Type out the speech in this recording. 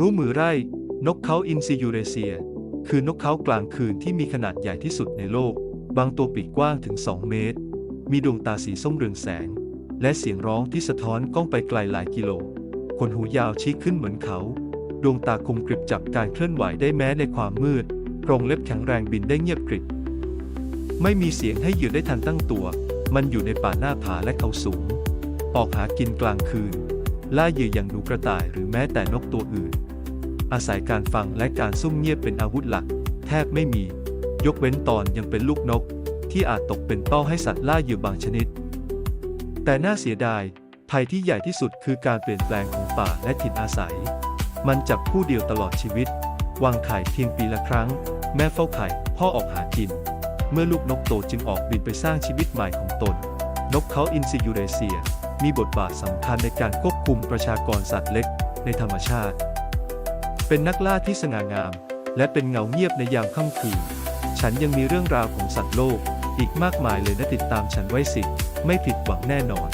รู้มือไร่ นกเขาอินซิยูเรเซีย คือนกเขากลางคืนที่มีขนาดใหญ่ที่สุดในโลก บางตัวปีกกว้างถึง 2 เมตร มีดวงตาสีส้มเรืองแสง และเสียงร้องที่สะท้อนกล้องไปไกลหลายกิโล ขนหูยาวชี้ขึ้นเหมือนเขา ดวงตาคมกริบจับการเคลื่อนไหวได้แม้ในความมืดโรงเล็บแข็งแรงบินได้เงียบกริบ ไม่มีเสียงให้เหยื่อได้ทันตั้งตัว มันอยู่ในป่าหน้าผาและเขาสูง ออกหากินกลางคืน ล่าเหยื่ออย่างหนูกระต่ายหรือแม้แต่นกตัวอื่น อาศัยการฟังและการซุ่มเงียบเป็นอาวุธหลัก แทบไม่มี ยกเว้นตอนยังเป็นลูกนก ที่อาจตกเป็นเป้าให้สัตว์ล่าเหยื่อบางชนิด แต่น่าเสียดายภัยที่ใหญ่ที่สุดคือการเปลี่ยนแปลงของป่าและถิ่นอาศัย มันจับผู้เดียวตลอดชีวิต วางไข่เพียงปีละครั้ง แม่เฝ้าไข่พ่อออกหากิน เมื่อลูกนกโตจึงออกบินไปสร้างชีวิตใหม่ของตน นกเขาอินซิยูเรเซีย มีบทบาทสำคัญในการควบคุมประชากรสัตว์เล็กในธรรมชาติ เป็นนักล่าที่สง่างาม และเป็นเงาเงียบในยามค่ำคืน ฉันยังมีเรื่องราวของสัตว์โลก อีกมากมายเลยนะติดตามฉันไว้สิ ไม่ผิดหวังแน่นอน